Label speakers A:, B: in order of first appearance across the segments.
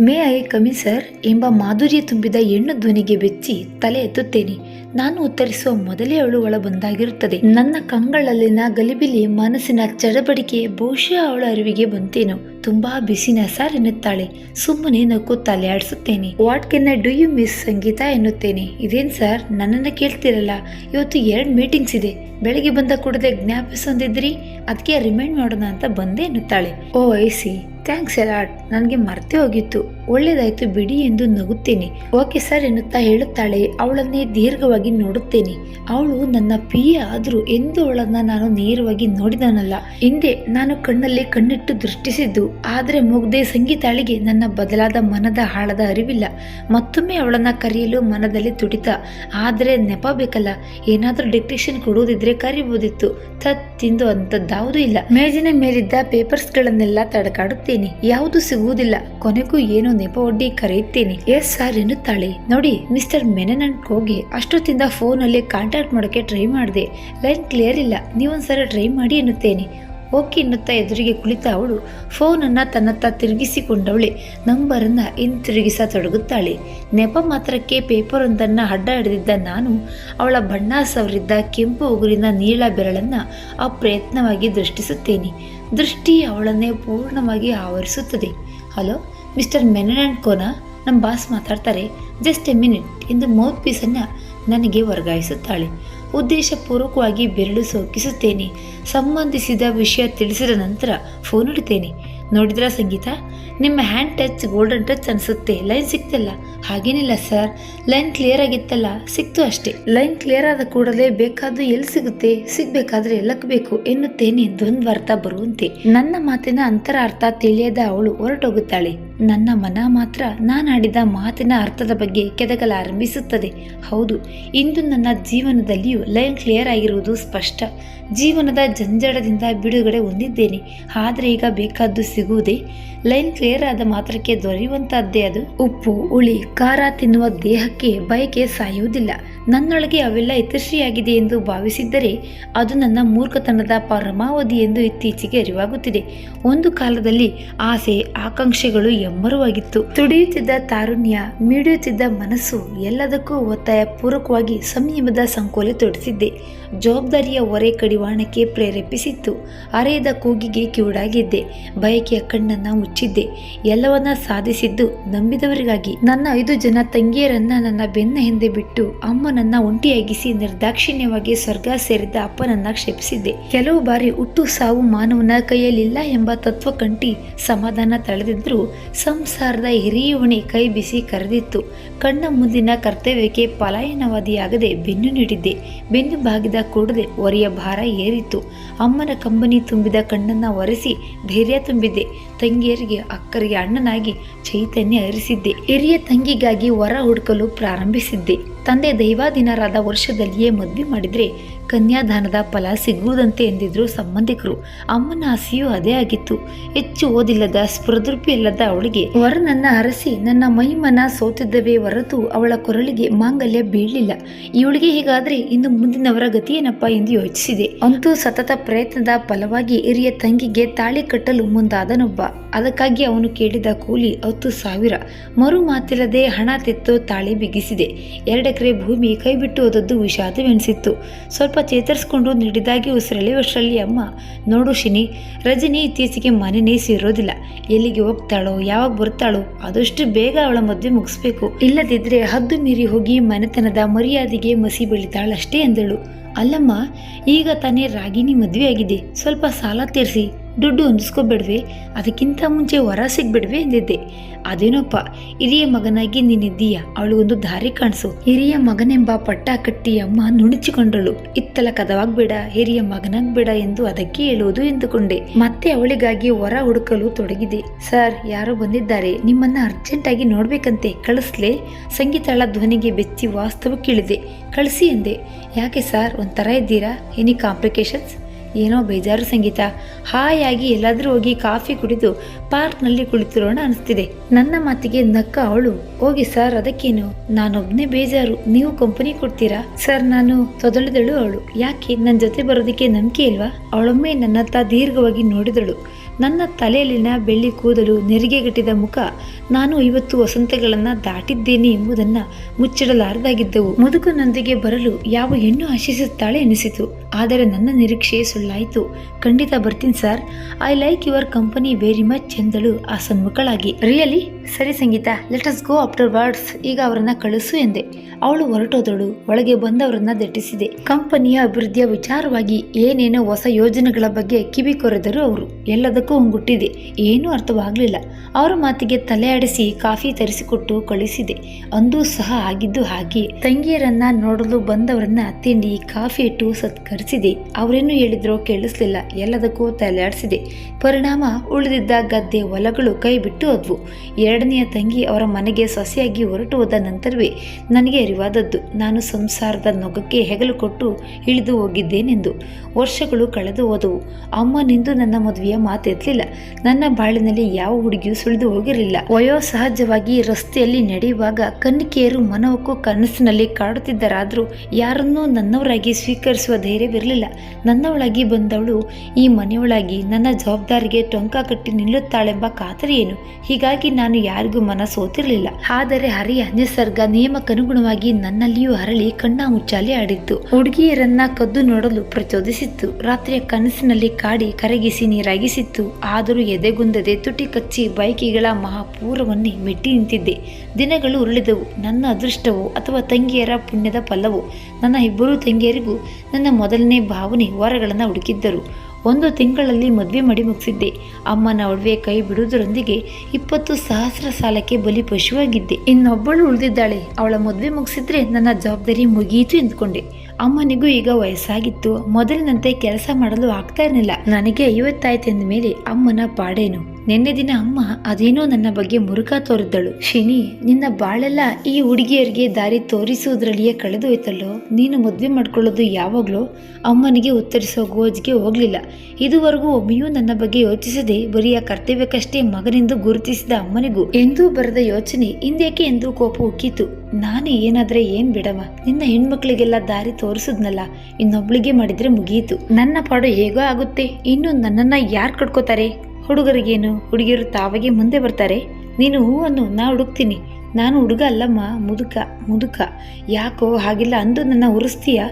A: May I ಕಮಿ sir ಎಂಬ ಮಾಧುರ್ಯ ತುಂಬಿದ ಹೆಣ್ಣು ಧ್ವನಿಗೆ ಬೆಚ್ಚಿ ತಲೆ ಎತ್ತುತ್ತೇನೆ. ನಾನು ಉತ್ತರಿಸುವ ಮೊದಲೇ ಅವಳು ಒಳ ಬಂದಾಗಿರುತ್ತದೆ. ನನ್ನ ಕಂಗಳಲ್ಲಿನ ಗಲಿಬಿಲಿ ಮನಸ್ಸಿನ ಚಡಬಡಿಕೆ ಬಹುಶಃ ಅವಳ ಅರಿವಿಗೆ ಬಂತೇನೋ. ತುಂಬಾ ಬಿಸಿನ ಸರ್ ಎನ್ನುತ್ತಾಳೆ. ಸುಮ್ಮನೆ ನಕ್ಕು ತಲೆ ಆಡಿಸುತ್ತೇನೆ. What can I do you miss Sangeetha? ಎನ್ನುತ್ತೇನೆ. ಇದೇನ್ ಸರ್? ನನ್ನನ್ನು ಕೇಳ್ತಿರಲ್ಲ. ಇವತ್ತು ಎರಡು ಮೀಟಿಂಗ್ಸ್ ಇದೆ. ಬೆಳಿಗ್ಗೆ ಬಂದ ಕೂಡದೆ ಜ್ಞಾಪಿಸೊಂದಿದ್ರಿ ಅದಕ್ಕೆ ರಿಮೈಂಡ್ ಮಾಡೋಣ ಅಂತ ಬಂದೆ ಎನ್ನುತ್ತಾಳೆ. ಓ I see thanks a lot ನನಗೆ ಮರ್ತೇ ಹೋಗಿತ್ತು. ಒಳ್ಳೇದಾಯ್ತು ಬಿಡಿ ಎಂದು ನಗುತ್ತೇನೆ. ಓಕೆ ಸರ್ ಎನ್ನುತ್ತಾ ಹೇಳುತ್ತಾಳೆ. ಅವಳನ್ನೇ ದೀರ್ಘವಾಗಿ ನೋಡುತ್ತೇನೆ. ಅವಳು ನನ್ನ ಪಿಯ ಆದರೂ ಎಂದು ಅವಳನ್ನ ನಾನು ನೇರವಾಗಿ ನೋಡಿದನಲ್ಲ. ಹಿಂದೆ ನಾನು ಕಣ್ಣಲ್ಲಿ ಕಣ್ಣಿಟ್ಟು ದೃಷ್ಟಿಸಿದ್ದು. ಆದರೆ ಮುಗ್ದೆ ಸಂಗೀತಾಳಿಗೆ ನನ್ನ ಬದಲಾದ ಮನದ ಹಾಳದ ಅರಿವಿಲ್ಲ. ಮತ್ತೊಮ್ಮೆ ಅವಳನ್ನ ಕರೆಯಲು ಮನದಲ್ಲಿ ತುಡಿತ. ಆದರೆ ನೆಪ ಬೇಕಲ್ಲ. ಏನಾದರೂ ಡಿಕ್ಟೇಷನ್ ಕೊಡುವುದಿದ್ರೆ ಕರಿಬೋದಿತ್ತು. ತತ್ ತಿಂದು ಇಲ್ಲ. ಮೇಜಿನ ಮೇಲಿದ್ದ ಪೇಪರ್ಸ್ಗಳನ್ನೆಲ್ಲ ತಡಕಾಡುತ್ತೇನೆ. ಯಾವುದು ಸಿಗುವುದಿಲ್ಲ. ಕೊನೆಗೂ ಏನೋ ನೆಪ ಒಡ್ಡಿ ಕರೆಯುತ್ತೇನೆ. ಎಸ್ ಸರ್ ಎನ್ನುತ್ತಾಳೆ. ನೋಡಿ, ಮಿಸ್ಟರ್ ಮೆನನ್ ಹೋಗಿ ಅಷ್ಟೊತ್ತಿಂದ ಫೋನಲ್ಲಿ ಕಾಂಟ್ಯಾಕ್ಟ್ ಮಾಡೋಕ್ಕೆ ಟ್ರೈ ಮಾಡಿದೆ. ಲೈನ್ ಕ್ಲಿಯರ್ ಇಲ್ಲ. ನೀವೊಂದ್ಸಲ ಟ್ರೈ ಮಾಡಿ ಎನ್ನುತ್ತೇನೆ. ಓಕೆ ಎನ್ನುತ್ತಾ ಎದುರಿಗೆ ಕುಳಿತ ಅವಳು. ಫೋನನ್ನು ತನ್ನತ್ತ ತಿರುಗಿಸಿಕೊಂಡವಳೆ. ನಂಬರನ್ನು ಹಿಂತಿರುಗಿಸತೊಡಗುತ್ತಾಳೆ ನೆಪ ಮಾತ್ರಕ್ಕೆ ಪೇಪರೊಂದನ್ನು ಅಡ್ಡ ಹಿಡಿದಿದ್ದ ನಾನು, ಅವಳ ಬಣ್ಣ ಸವರಿದ್ದ ಕೆಂಪು ಉಗುರಿನ ನೀಳ ಬೆರಳನ್ನು ಅಪ್ರಯತ್ನವಾಗಿ ದೃಷ್ಟಿಸುತ್ತೇನೆ. ದೃಷ್ಟಿ ಅವಳನ್ನೇ ಪೂರ್ಣವಾಗಿ ಆವರಿಸುತ್ತದೆ. ಹಲೋ? ಮಿಸ್ಟರ್ ಮೆನನ್ ಆ್ಯಂಡ್ ಕೋನ ನಮ್ಮ ಬಾಸ್ ಮಾತಾಡ್ತಾರೆ, ಜಸ್ಟ್ ಎ ಮಿನಿಟ್ ಎಂದು ಮೌತ್ ಪೀಸನ್ನು ನನಗೆ ವರ್ಗಾಯಿಸುತ್ತಾಳೆ. ಉದ್ದೇಶಪೂರ್ವಕವಾಗಿ ಬೆರಳು ಸೋಕಿಸುತ್ತೇನೆ. ಸಂಬಂಧಿಸಿದ ವಿಷಯ ತಿಳಿಸಿದ ನಂತರ ಫೋನ್ ಇಡ್ತೇನೆ ನೋಡಿದ್ರಾ ಸಂಗೀತ? ನಿಮ್ಮ ಹ್ಯಾಂಡ್ ಟಚ್ ಗೋಲ್ಡನ್ ಟಚ್ ಅನಿಸುತ್ತೆ. ಲೈನ್ ಸಿಕ್ತಲ್ಲ? ಹಾಗೇನಿಲ್ಲ ಸರ್ ಲೈನ್ ಕ್ಲಿಯರ್ ಆಗಿತ್ತಲ್ಲ? ಸಿಕ್ತು ಅಷ್ಟೇ. ಲೈನ್ ಕ್ಲಿಯರ್ ಆದ ಕೂಡಲೇ ಬೇಕಾದ್ದು ಎಲ್ಲಿ ಸಿಗುತ್ತೆ? ಸಿಗ್ಬೇಕಾದ್ರೆ ಎಲ್ಲಕ್ಕೆ ಬೇಕು ಎನ್ನುತ್ತೇನೆ. ದ್ವಂದ್ವಾರ್ಥ ಬರುವಂತೆ. ನನ್ನ ಮಾತಿನ ಅಂತರಾರ್ಥ ತಿಳಿಯದ ಅವಳು ಹೊರಟೋಗುತ್ತಾಳೆ. ನನ್ನ ಮನ ಮಾತ್ರ ನಾನಾಡಿದ ಮಾತಿನ ಅರ್ಥದ ಬಗ್ಗೆ ಕೆದಕಲಾರಂಭಿಸುತ್ತದೆ ಹೌದು, ಇಂದು ನನ್ನ ಜೀವನದಲ್ಲಿಯೂ ಲೈನ್ ಕ್ಲಿಯರ್ ಆಗಿರುವುದು ಸ್ಪಷ್ಟ. ಜೀವನದ ಜಂಜಡದಿಂದ ಬಿಡುಗಡೆ ಹೊಂದಿದ್ದೇನೆ. ಆದರೆ ಈಗ ಬೇಕಾದ್ದು ಸಿಗುವುದೇ ಲೈನ್ ಕ್ಲಿಯರ್ ಆದ ಮಾತ್ರಕ್ಕೆ ದೊರೆಯುವಂತಹದ್ದೇ ಅದು. ಉಪ್ಪು, ಹುಳಿ, ಖಾರ ತಿನ್ನುವ ದೇಹಕ್ಕೆ ಬಯಕೆ ಸಾಯುವುದಿಲ್ಲ. ನನ್ನೊಳಗೆ ಅವೆಲ್ಲ ಯಶಸ್ವಿಯಾಗಿದೆ ಎಂದು ಭಾವಿಸಿದ್ದರೆ ಅದು ನನ್ನ ಮೂರ್ಖತನದ ಪರಮಾವಧಿ ಎಂದು ಇತ್ತೀಚೆಗೆ ಅರಿವಾಗುತ್ತಿದೆ. ಒಂದು ಕಾಲದಲ್ಲಿ ಆಸೆ, ಆಕಾಂಕ್ಷೆಗಳು ಎಮ್ಮರವಾಗಿತ್ತು. ತುಡಿಯುತ್ತಿದ್ದ ತಾರುಣ್ಯ, ಮಿಡಿಯುತ್ತಿದ್ದ ಮನಸ್ಸು ಎಲ್ಲದಕ್ಕೂ ಒತ್ತಾಯ ಪೂರ್ವಕವಾಗಿ ಸಂಯಮದ ಸಂಕೋಲೆ ತೊಡಿಸಿದ್ದೆ. ಜವಾಬ್ದಾರಿಯ ಹೊರೆ ಕಡಿವಾಣಕ್ಕೆ ಪ್ರೇರೇಪಿಸಿತ್ತು. ಅರೆಯದ ಕೂಗಿಗೆ ಕಿವುಡಾಗಿದ್ದೆ. ಬಯಕೆಯ ಕಣ್ಣನ್ನ ಮುಚ್ಚಿದ್ದೆ ಎಲ್ಲವನ್ನ ಸಾಧಿಸಿದ್ದು ನಂಬಿದವರಿಗಾಗಿ. ನನ್ನ ಐದು ಜನ ತಂಗಿಯರನ್ನ ನನ್ನ ಬೆನ್ನ ಹಿಂದೆ ಬಿಟ್ಟು ಅಮ್ಮನನ್ನ ಒಂಟಿಯಾಗಿಸಿ ನಿರ್ದಾಕ್ಷಿಣ್ಯವಾಗಿ ಸ್ವರ್ಗ ಸೇರಿದ್ದ ಅಪ್ಪನನ್ನ ಕ್ಷೇಪಿಸಿದ್ದೆ. ಕೆಲವು ಬಾರಿ ಹುಟ್ಟು ಸಾವು ಮಾನವನ ಕೈಯಲ್ಲಿಲ್ಲ ಎಂಬ ತತ್ವ ಕಂಟಿ ಸಮಾಧಾನ ತಳೆದಿದ್ರು ಸಂಸಾರದ ಹಿರಿಯವಣಿ ಕೈ ಬಿಸಿ ಕರೆದಿತ್ತು. ಕಣ್ಣ ಮುಂದಿನ ಕರ್ತವ್ಯಕ್ಕೆ ಪಲಾಯನವಾದಿಯಾಗದೆ ಬೆನ್ನು ನೀಡಿದ್ದೆ. ಬೆನ್ನು ಬಾಗಿದ ಕೂಡದೆ ಒರೆಯ ಭಾರ ಏರಿತ್ತು. ಅಮ್ಮನ ಕಂಬನಿ ತುಂಬಿದ ಕಣ್ಣನ್ನ ಒರೆಸಿ ಧೈರ್ಯ ತುಂಬಿದ್ದೆ. ಅಕ್ಕರಿಗೆ ಅಣ್ಣನಾಗಿ ಚೈತನ್ಯ ಹರಿಸಿದ್ದೆ ಹಿರಿಯ ತಂಗಿಗಾಗಿ ವರ ಹುಡುಕಲು ಪ್ರಾರಂಭಿಸಿದ್ದೆ. ತಂದೆ ದೈವಾಧೀನರಾದ ವರ್ಷದಲ್ಲಿಯೇ ಮದುವೆ ಮಾಡಿದರೆ ಕನ್ಯಾದಾನದ ಫಲ ಸಿಗುವುದಂತೆ ಎಂದಿದ್ರು ಸಂಬಂಧಿಕರು ಅಮ್ಮನ ಆಸೆಯೂ ಅದೇ ಆಗಿತ್ತು. ಹೆಚ್ಚು ಓದಿಲ್ಲದ ಸ್ಪೃದೃಪಿ ಇಲ್ಲದ ಅವಳಿಗೆ ವರನನ್ನ ಅರಸಿ, ನನ್ನ ಮೈಮನ ಸೋತಿದ್ದವೇ ಹೊರತು ಅವಳ ಕೊರಳಿಗೆ ಮಾಂಗಲ್ಯ ಬೀಳಲಿಲ್ಲ. ಇವಳಿಗೆ ಹೀಗಾದ್ರೆ ಇನ್ನು ಮುಂದಿನವರ ಗತಿಯೇನಪ್ಪ ಎಂದು ಯೋಚಿಸಿದೆ. ಅಂತೂ ಸತತ ಪ್ರಯತ್ನದ ಫಲವಾಗಿ ಹಿರಿಯ ತಂಗಿಗೆ ತಾಳಿ ಕಟ್ಟಲು ಮುಂದಾದನೊಬ್ಬ. ಅದಕ್ಕಾಗಿ ಅವನು ಕೇಳಿದ ಕೂಲಿ ಹತ್ತು ಸಾವಿರ. ಮರು ಮಾತಿಲ್ಲದೆ ಹಣ ತೆತ್ತು ತಾಳಿ ಬಿಗಿಸಿದೆ. ಎರಡೆಕರೆ ಭೂಮಿ ಕೈಬಿಟ್ಟು ಹೋದದ್ದು ವಿಷಾದವೆನಿಸಿತ್ತು. ಸ್ವಲ್ಪ ಚೇತರಿಸಿಕೊಂಡು ನೀಡಿದಾಗಿ ಉಸಿರೆಳೆಯುವಷ್ಟರಲ್ಲಿ ಅಮ್ಮ. ನೋಡು ಶಿನಿ, ರಜನಿ ಇತ್ತೀಚೆಗೆ ಮನೆನೇ ಸೇರೋದಿಲ್ಲ ಎಲ್ಲಿಗೆ ಹೋಗ್ತಾಳೋ, ಯಾವಾಗ ಬರ್ತಾಳೋ, ಆದಷ್ಟು ಬೇಗ ಅವಳ ಮದುವೆ ಮುಗಿಸ್ಬೇಕು. ಇಲ್ಲದಿದ್ರೆ ಹದ್ದು ಮೀರಿ ಹೋಗಿ ಮನೆತನದ ಮರ್ಯಾದೆಗೆ ಮಸಿ ಬೆಳಿತಾಳಷ್ಟೇ ಎಂದಳು. ಅಲ್ಲಮ್ಮ, ಈಗ ತಾನೇ ರಾಗಿಣಿ ಮದುವೆಯಾಗಿದೆ. ಸ್ವಲ್ಪ ಸಾಲ ತೀರಿಸಿ. ದುಡ್ಡು ಹೊಂದಿಸ್ಕೊಬಿಡ್ವಿ. ಅದಕ್ಕಿಂತ ಮುಂಚೆ ವರ ಸಿಗ್ಬಿಡ್ವಿ ಎಂದಿದ್ದೆ. ಅದೇನೋಪ್ಪ, ಹಿರಿಯ ಮಗನಾಗಿ ನೀನಿದ್ದೀಯ? ಅವಳಿಗೊಂದು ದಾರಿ ಕಾಣಿಸು. ಹಿರಿಯ ಮಗನೆಂಬ ಪಟ್ಟ ಕಟ್ಟಿ ಅಮ್ಮ ನುಣುಚಿಕೊಂಡಳು. ಇತ್ತಲ ಕದವಾಗ್ಬೇಡ, ಹಿರಿಯ ಮಗನಾಗ್ಬೇಡ ಎಂದು ಅದಕ್ಕೆ ಹೇಳುವುದು ಎಂದುಕೊಂಡೆ. ಮತ್ತೆ ಅವಳಿಗಾಗಿ ವರ ಹುಡುಕಲು ತೊಡಗಿದೆ. ಸರ್, ಯಾರೋ ಬಂದಿದ್ದಾರೆ. ನಿಮ್ಮನ್ನ ಅರ್ಜೆಂಟ್ ಆಗಿ ನೋಡ್ಬೇಕಂತೆ. ಕಳಿಸ್ಲೆ? ಸಂಗೀತಾಳ ಧ್ವನಿಗೆ ಬೆಚ್ಚಿ ವಾಸ್ತವಕ್ಕಿಳಿದೆ ಕಳಿಸಿ ಎಂದೆ. ಯಾಕೆ ಸರ್, ಒಂಥರ ಇದ್ದೀರಾ? ಎನಿ ಕಾಂಪ್ಲಿಕೇಶನ್ಸ್ ಏನೋ ಬೇಜಾರು ಸಂಗೀತ. ಹಾಯಾಗಿ ಎಲ್ಲಾದರೂ ಹೋಗಿ ಕಾಫಿ ಕುಡಿದು ಪಾರ್ಕ್ನಲ್ಲಿ ಕುಳಿತಿರೋಣ ಅನಿಸ್ತಿದೆ. ನನ್ನ ಮಾತಿಗೆ ನಕ್ಕ ಅವಳು, ಹೋಗಿ ಸರ್, ಅದಕ್ಕೇನು? ನಾನೊಬ್ನೇ ಬೇಜಾರು. ನೀವು ಕಂಪನಿ ಕೊಡ್ತೀರಾ? ಸರ್, ನಾನು ತೊದಳಿದಳು ಅವಳು. ಯಾಕೆ? ನನ್ನ ಜೊತೆ ಬರೋದಕ್ಕೆ ನಂಬಿಕೆ ಇಲ್ವಾ? ಅವಳೊಮ್ಮೆ ನನ್ನತ್ತ ದೀರ್ಘವಾಗಿ ನೋಡಿದಳು. ನನ್ನ ತಲೆಯಲ್ಲಿನ ಬೆಳ್ಳಿ ಕೂದಲು ನೆರಿಗೆಗಟ್ಟಿದ ಮುಖ ನಾನು ಇವತ್ತು ವಸಂತಗಳನ್ನು ದಾಟಿದ್ದೇನೆ ಎಂಬುದನ್ನು ಮುಚ್ಚಿಡಲಾರದಾಗಿದ್ದವು. ಮುದುಕನೊಂದಿಗೆ ಬರಲು ಯಾವ ಹೆಣ್ಣು ಆಶಿಸುತ್ತಾಳೆ ಎನಿಸಿತು. ಆದರೆ ನನ್ನ ನಿರೀಕ್ಷೆ ಸುಳ್ಳಾಯಿತು. ಖಂಡಿತ ಬರ್ತೀನಿ sir. I like your company very much ಎಂದಳು ಆ ಸನ್ಮುಖಳಾಗಿ. ರಿಯಲಿ? ಸರಿ Sangeetha let us go afterwards ಈಗ ಅವರನ್ನ ಕಳಿಸು ಎಂದೆ. ಅವಳು ಹೊರಟೋದಳು. ಒಳಗೆ ಬಂದವರನ್ನ ದಟ್ಟಿಸಿದೆ. ಕಂಪನಿಯ ಅಭಿವೃದ್ಧಿಯ ವಿಚಾರವಾಗಿ ಏನೇನೋ ಹೊಸ ಯೋಜನೆಗಳ ಬಗ್ಗೆ ಕಿವಿ ಕೊರೆದರು ಅವರು ಎಲ್ಲದಕ್ಕೂ ಹೊಂಗುಟ್ಟಿದೆ. ಏನೂ ಅರ್ಥವಾಗಲಿಲ್ಲ. ಅವರ ಮಾತಿಗೆ ತಲೆಯಾಡಿಸಿ ಕಾಫಿ ತರಿಸಿಕೊಟ್ಟು ಕಳಿಸಿದೆ. ಅಂದೂ ಸಹ ಆಗಿದ್ದು ಹಾಗೆ. ತಂಗಿಯರನ್ನ ನೋಡಲು ಬಂದವರನ್ನ ತಿಂಡಿ, ಕಾಫಿ ಇಟ್ಟು ಸತ್ಕರಿಸಿದೆ. ಅವರೇನು ಹೇಳಿದ್ರೋ ಕೇಳಿಸ್ಲಿಲ್ಲ. ಎಲ್ಲದಕ್ಕೂ ತಲೆ ಆಡಿಸಿದೆ. ಪರಿಣಾಮ ಉಳಿದಿದ್ದ ಗದ್ದೆ ಹೊಲಗಳು ಕೈ ಬಿಟ್ಟು ಹೋದ್ವು. ಎರಡನೆಯ ತಂಗಿ ಅವರ ಮನೆಗೆ ಸೊಸೆಯಾಗಿ ಹೊರಟು ಹೋದ ನಂತರವೇ ನನಗೆ ಅರಿವಾದದ್ದು. ನಾನು ಸಂಸಾರದ ನೊಗಕ್ಕೆ ಹೆಗಲು ಕೊಟ್ಟು ಇಳಿದು ಹೋಗಿದ್ದೇನೆಂದು. ವರ್ಷಗಳು ಕಳೆದು ಹೋದವು. ಅಮ್ಮನಿಂದು ನನ್ನ ಮದುವೆಯ ಮಾತೆತ್ತಲಿಲ್ಲ ನನ್ನ ಬಾಳಿನಲ್ಲಿ ಯಾವ ಹುಡುಗಿಯೂ ಸುಳಿದು ಹೋಗಿರಲಿಲ್ಲ. ವಯೋಸಹಜವಾಗಿ ರಸ್ತೆಯಲ್ಲಿ ನಡೆಯುವಾಗ ಕನ್ನಿಕೆಯರು ಮನವಕ್ಕೂ ಕನಸಿನಲ್ಲಿ ಕಾಡುತ್ತಿದ್ದರಾದರೂ ಯಾರನ್ನೂ ನನ್ನವರಾಗಿ ಸ್ವೀಕರಿಸುವ ಧೈರ್ಯವಿರಲಿಲ್ಲ. ನನ್ನವಳಾಗಿ ಬಂದವಳು ಈ ಮನೆಯೊಳಗಿ ನನ್ನ ಜವಾಬ್ದಾರಿಗೆ ಟೊಂಕ ಕಟ್ಟಿ ನಿಲ್ಲುತ್ತಾಳೆಂಬ ಏನು ಹೀಗಾಗಿ ನಾನು ಯಾರಿಗೂ ಮನ ಓತಿರಲಿಲ್ಲ ಆದರೆ ಹರಿಯ ನಿಸರ್ಗ ನಿಯಮಕ್ಕನುಗುಣವಾಗಿ ನನ್ನಲ್ಲಿಯೂ ಹರಳಿ ಕಣ್ಣ ಮುಚ್ಚಾಲಿ ಆಡಿತ್ತು. ಹುಡುಗಿಯರನ್ನ ಕದ್ದು ನೋಡಲು ಪ್ರಚೋದಿಸಿತ್ತು. ರಾತ್ರಿಯ ಕನಸಿನಲ್ಲಿ ಕಾಡಿ ಕರಗಿಸಿ ನೀರಾಗಿಸಿತ್ತು. ಆದರೂ ಎದೆಗುಂದದೆ ತುಟಿ ಕಚ್ಚಿ ಬೈಕಿಗಳ ಮಹಾಪೂರವನ್ನೇ ಮೆಟ್ಟಿ ನಿಂತಿದ್ದೆ. ದಿನಗಳು ಉರುಳಿದವು. ನನ್ನ ಅದೃಷ್ಟವೋ ಅಥವಾ ತಂಗಿಯರ ಪುಣ್ಯದ ಫಲವೋ? ನನ್ನ ಇಬ್ಬರೂ ತಂಗಿಯರಿಗೂ ನನ್ನ ಮೊದಲನೇ ಭಾವನೆ ವರಗಳನ್ನು ಹುಡುಕಿದ್ದರು. ಒಂದು ತಿಂಗಳಲ್ಲಿ ಮದುವೆ ಮಾಡಿ ಮುಗಿಸಿದ್ದೆ. ಅಮ್ಮನ ಒಡವೆ ಕೈ ಬಿಡುವುದರೊಂದಿಗೆ ಇಪ್ಪತ್ತು ಸಹಸ್ರ ಸಾಲಕ್ಕೆ ಬಲಿ ಪಶುವಾಗಿದ್ದೆ. ಇನ್ನೊಬ್ಬಳು ಉಳಿದಿದ್ದಾಳೆ. ಅವಳ ಮದುವೆ ಮುಗಿಸಿದ್ರೆ ನನ್ನ ಜವಾಬ್ದಾರಿ ಮುಗಿಯಿತು ಎಂದುಕೊಂಡೆ. ಅಮ್ಮನಿಗೂ ಈಗ ವಯಸ್ಸಾಗಿತ್ತು. ಮೊದಲಿನಂತೆ ಕೆಲಸ ಮಾಡಲು ಆಗ್ತಾ ಇರಲಿಲ್ಲ. ನನಗೆ ಐವತ್ತಾಯ್ತು ಮೇಲೆ ಅಮ್ಮನ ಪಾಡೇನು? ನಿನ್ನೆ ದಿನ ಅಮ್ಮ ಅದೇನೋ ನನ್ನ ಬಗ್ಗೆ ಮುರುಕ ತೋರಿದ್ದಳು. ಶಿನಿ ನಿನ್ನ ಬಾಳೆಲ್ಲ ಈ ಹುಡುಗಿಯರಿಗೆ ದಾರಿ ತೋರಿಸುವುದರಲ್ಲಿಯೇ ಕಳೆದು ಹೋಯ್ತಲ್ಲೋ ನೀನು ಮದುವೆ ಮಾಡ್ಕೊಳ್ಳೋದು ಯಾವಾಗಲೂ? ಅಮ್ಮನಿಗೆ ಉತ್ತರಿಸೋ ಗೋಜ್ಗೆ ಹೋಗ್ಲಿಲ್ಲ. ಇದುವರೆಗೂ ಒಮ್ಮೆಯೂ ನನ್ನ ಬಗ್ಗೆ ಯೋಚಿಸದೆ ಬರೀ ಆ ಕರ್ತವ್ಯಕ್ಕಷ್ಟೇ ಮಗನೆಂದು ಗುರುತಿಸಿದ ಅಮ್ಮನಿಗೂ ಎಂದೂ ಬರದ ಯೋಚನೆ ಇಂದೇಕೆ ಎಂದು ಕೋಪ ಉಕ್ಕಿತು ನಾನೇ ಏನಾದ್ರೆ ಏನ್ ಬಿಡವ? ನಿನ್ನ ಹೆಣ್ಮಕ್ಳಿಗೆಲ್ಲ ದಾರಿ ತೋರಿಸಿದ್ನಲ್ಲ, ಇನ್ನೊಬ್ಳಿಗೆ ಮಾಡಿದ್ರೆ ಮುಗಿಯಿತು ನನ್ನ ಪಾಡು ಹೇಗೋ ಆಗುತ್ತೆ. ಇನ್ನು ನನ್ನನ್ನ ಯಾರು ಕಟ್ಕೋತಾರೆ? ಹುಡುಗರಿಗೇನು ಹುಡುಗಿಯರು ತಾವಾಗೆ ಮುಂದೆ ಬರ್ತಾರೆ? ನೀನು ಹೂವನ್ನು ನಾ ಹುಡುಕ್ತೀನಿ. ನಾನು ಹುಡುಗ ಅಲ್ಲಮ್ಮ, ಮುದುಕ ಮುದುಕ. ಯಾಕೋ ಹಾಗಿಲ್ಲ ಅಂದು ನನ್ನ ಉರಿಸ್ತೀಯ?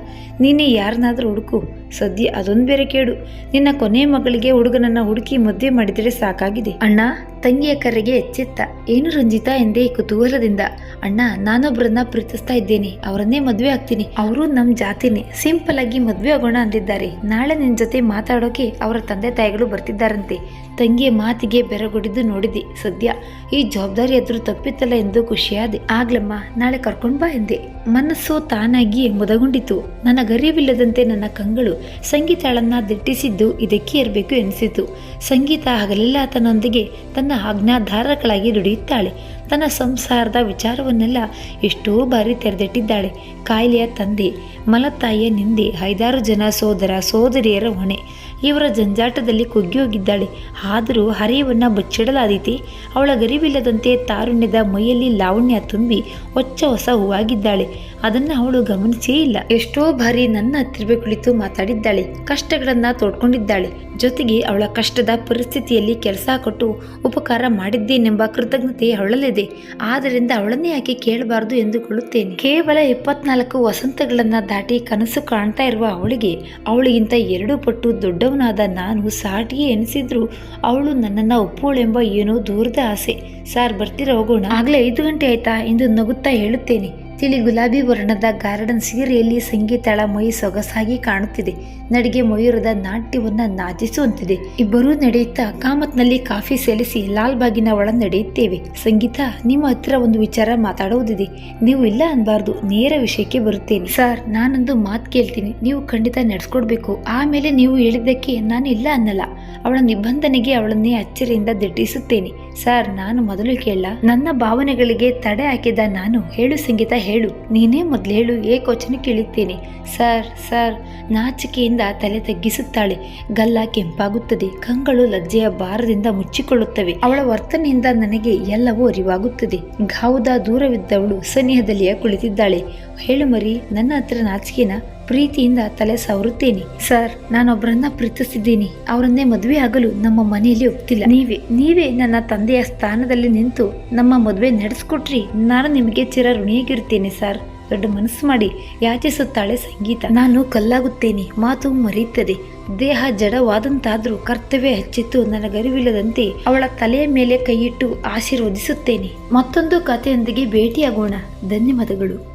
A: ನೀನೇ ಯಾರನ್ನಾದರೂ ಹುಡುಕು. ಸದ್ಯ ಅದೊಂದು ಬೇರೆ ಕೇಡು. ನಿನ್ನ ಕೊನೆ ಮಗಳಿಗೆ ಹುಡುಗನನ್ನ ಹುಡುಕಿ ಮದುವೆ ಮಾಡಿದರೆ ಸಾಕಾಗಿದೆ. ಅಣ್ಣ, ತಂಗಿಯ ಕರೆಗೆ ಎಚ್ಚೆತ್ತ. ಏನು ರಂಜಿತಾ ಎಂದೇ ಕುತೂಹಲದಿಂದ. ಅಣ್ಣ ನಾನೊಬ್ಬರನ್ನ ಪ್ರೀತಿಸ್ತಾ ಇದ್ದೇನೆ. ಅವರನ್ನೇ ಮದುವೆ ಆಗ್ತೀನಿ. ಅವರು ನಮ್ಮ ಜಾತಿನೇ. ಸಿಂಪಲ್ ಆಗಿ ಮದುವೆ ಆಗೋಣ ಅಂದಿದ್ದಾರೆ. ನಾಳೆ ನಿನ್ನ ಜೊತೆ ಮಾತಾಡೋಕೆ ಅವರ ತಂದೆ ತಾಯಿಗಳು ಬರ್ತಿದ್ದಾರಂತೆ. ತಂಗಿಯ ಮಾತಿಗೆ ಬೆರಗೊಡಿದ್ದು ನೋಡಿದೆ. ಸದ್ಯ ಈ ಜವಾಬ್ದಾರಿ ಎದುರು ತಪ್ಪಿತ್ತಲ್ಲ ಎಂದು ಖುಷಿಯಾದೆ, ಆಗ್ಲಮ್ಮ, ನಾಳೆ ಕರ್ಕೊಂಡು ಬಾ ಎಂದೆ. ಮನಸ್ಸು ತಾನಾಗಿ ಮುದಗೊಂಡಿತು. ನನ್ನ ಗರ್ಯವಿಲ್ಲದಂತೆ ನನ್ನ ಕಂಗಳು ಸಂಗೀತಾಳನ್ನ ದಿಟ್ಟಿಸಿದ್ದು ಇದಕ್ಕೆ ಇರಬೇಕು ಎನಿಸಿತು ಸಂಗೀತ ಹಗಲೆಲ್ಲ ತನ್ನೊಂದಿಗೆ ತನ್ನ ಆಜ್ಞಾಧಾರಕಳಾಗಿ ದುಡಿಯುತ್ತಾಳೆ. ತನ್ನ ಸಂಸಾರದ ವಿಚಾರವನ್ನೆಲ್ಲ ಎಷ್ಟೋ ಬಾರಿ ತೆರೆದಿಟ್ಟಿದ್ದಾಳೆ. ಕಾಯಿಲೆಯ ತಂದೆ, ಮಲತಾಯಿಯ ನಿಂದೆ, ಐದಾರು ಜನ ಸೋದರ, ಸೋದರಿಯರ ಹೊಣೆ. ಇವರ ಜಂಜಾಟದಲ್ಲಿ ಕುಗ್ಗಿ ಹೋಗಿದ್ದಾಳೆ. ಆದರೂ ಹರಿಯವನ್ನ ಬಚ್ಚಿಡಲಾದೀತಿ ಅವಳ ಗರಿವಿಲ್ಲದಂತೆ ತಾರುಣ್ಯದ ಮೈಯಲ್ಲಿ ಲಾವಣ್ಯ ತುಂಬಿ ಹೊಚ್ಚ ಹೊಸ ಹೂವಾಗಿದ್ದಾಳೆ. ಅದನ್ನು ಅವಳು ಗಮನಿಸೇ ಇಲ್ಲ. ಎಷ್ಟೋ ಬಾರಿ ನನ್ನ ಹತ್ತಿರವೇ ಕುಳಿತು ಮಾತಾಡಿದ್ದಾಳೆ. ಕಷ್ಟಗಳನ್ನ ತೋಡ್ಕೊಂಡಿದ್ದಾಳೆ. ಜೊತೆಗೆ ಅವಳ ಕಷ್ಟದ ಪರಿಸ್ಥಿತಿಯಲ್ಲಿ ಕೆಲಸ ಕೊಟ್ಟು ಉಪಕಾರ ಮಾಡಿದ್ದೇನೆಂಬ ಕೃತಜ್ಞತೆ ಅವಳಲ್ಲಿದೆ. ಆದ್ದರಿಂದ ಅವಳನ್ನೇ ಯಾಕೆ ಕೇಳಬಾರದು ಎಂದುಕೊಳ್ಳುತ್ತೇನೆ. ಕೇವಲ ಇಪ್ಪತ್ನಾಲ್ಕು ವಸಂತಗಳನ್ನ ದಾಟಿ ಕನಸು ಕಾಣ್ತಾ ಇರುವ ಅವಳಿಗೆ ಅವಳಿಗಿಂತ ಎರಡು ಪಟ್ಟು ದೊಡ್ಡವನಾದ ನಾನು ಸಾಟಿಯೇ ಎನಿಸಿದ್ರು ಅವಳು ನನ್ನನ್ನು ಒಪ್ಪೋಳೆಂಬ ಏನೋ ದೂರದ ಆಸೆ. ಸಾರ್ ಬರ್ತೀರ ಹೋಗೋಣ? ಆಗಲೇ ಐದು ಗಂಟೆ ಆಯ್ತಾ? ಎಂದು ನಗುತ್ತಾ ಹೇಳುತ್ತೇನೆ. ತಿಳಿ ಗುಲಾಬಿ ವರ್ಣದ ಗಾರ್ಡನ್ ಸೀರೆಯಲ್ಲಿ ಸಂಗೀತಳ ಮೈ ಸೊಗಸಾಗಿ ಕಾಣುತ್ತಿದೆ. ನಡಿಗೆ ಮಯೂರದ ನಾಟ್ಯವನ್ನ ನಾಚಿಸುವಂತಿದೆ. ಇಬ್ಬರೂ ನಡೆಯುತ್ತಾ ಕಾಮತ್ನಲ್ಲಿ ಕಾಫಿ ಸೇಲಿಸಿ ಲಾಲ್ಬಾಗಿನ ಒಳ ನಡೆಯುತ್ತೇವೆ. ಸಂಗೀತ, ನಿಮ್ಮ ಹತ್ರ ಒಂದು ವಿಚಾರ ಮಾತಾಡುವುದಿದೆ ನೀವು ಇಲ್ಲ ಅನ್ಬಾರ್ದು, ನೇರ ವಿಷಯಕ್ಕೆ ಬರುತ್ತೇನೆ. ಸರ್, ನಾನೊಂದು ಮಾತು ಕೇಳ್ತೀನಿ. ನೀವು ಖಂಡಿತ ನಡೆಸ್ಕೊಡ್ಬೇಕು. ಆಮೇಲೆ ನೀವು ಹೇಳಿದ್ದಕ್ಕೆ ನಾನು ಇಲ್ಲ ಅನ್ನಲ್ಲ. ಅವಳ ನಿಬಂಧನೆಗೆ ಅವಳನ್ನೇ ಅಚ್ಚರಿಯಿಂದ ದಿಟ್ಟಿಸುತ್ತೇನೆ. ಸರ್, ನಾನು ಮೊದಲು ಕೇಳ. ನನ್ನ ಭಾವನೆಗಳಿಗೆ ತಡೆ ಹಾಕಿದ ನಾನು ಹೇಳು ಸಂಗೀತ ಹೇಳು. ನೀನೇ ಮೊದಲು ಹೇಳು ಏಕೋಚನೆ ಕೇಳುತ್ತೇನೆ ಸರ್ ಸರ್, ನಾಚಿಕೆಯಿಂದ ತಲೆ ತಗ್ಗಿಸುತ್ತಾಳೆ. ಗಲ್ಲ ಕೆಂಪಾಗುತ್ತದೆ. ಕಂಗಳು ಲಜ್ಜೆಯ ಭಾರದಿಂದ ಮುಚ್ಚಿಕೊಳ್ಳುತ್ತವೆ. ಅವಳ ವರ್ತನೆಯಿಂದ ನನಗೆ ಎಲ್ಲವೂ ಅರಿವಾಗುತ್ತದೆ. ಗಾವುದ ದೂರವಿದ್ದವಳು ಸನಿಹದಲ್ಲಿಯೇ ಕುಳಿತಿದ್ದಾಳೆ. ಹೇಳು ಮರಿ, ನನ್ನ ಹತ್ರ ನಾಚಿಕೆನ ಪ್ರೀತಿಯಿಂದ ತಲೆ ಸವರುತ್ತೇನೆ ಸರ್, ನಾನೊಬ್ಬರನ್ನ ಪ್ರೀತಿಸಿದ್ದೀನಿ ಅವರನ್ನೇ ಮದುವೆ ಆಗಲು ನಮ್ಮ ಮನೆಯಲ್ಲಿ ಒಪ್ತಿಲ್ಲ. ನೀವೇ ನೀವೇ ನನ್ನ ತಂದೆಯ ಸ್ಥಾನದಲ್ಲಿ ನಿಂತು ನಮ್ಮ ಮದುವೆ ನಡೆಸ್ಕೊಟ್ರಿ. ನಾನು ನಿಮಗೆ ಚಿರ ಋಣಿಯಾಗಿರ್ತೇನೆ ಸರ್. ದೊಡ್ಡ ಮನಸ್ಸು ಮಾಡಿ ಯಾಚಿಸುತ್ತಾಳೆ ಸಂಗೀತ. ನಾನು ಕಲ್ಲಾಗುತ್ತೇನೆ, ಮಾತು ಮರೆಯುತ್ತದೆ. ದೇಹ ಜಡವಾದಂತಾದ್ರೂ ಕರ್ತವ್ಯ ಹೆಚ್ಚಿತ್ತು, ನನಗರಿವಿಲ್ಲದಂತೆ ಅವಳ ತಲೆಯ ಮೇಲೆ ಕೈಯಿಟ್ಟು ಆಶೀರ್ವದಿಸುತ್ತೇನೆ. ಮತ್ತೊಂದು ಕಥೆಯೊಂದಿಗೆ ಭೇಟಿಯಾಗೋಣ. ಧನ್ಯವಾದಗಳು.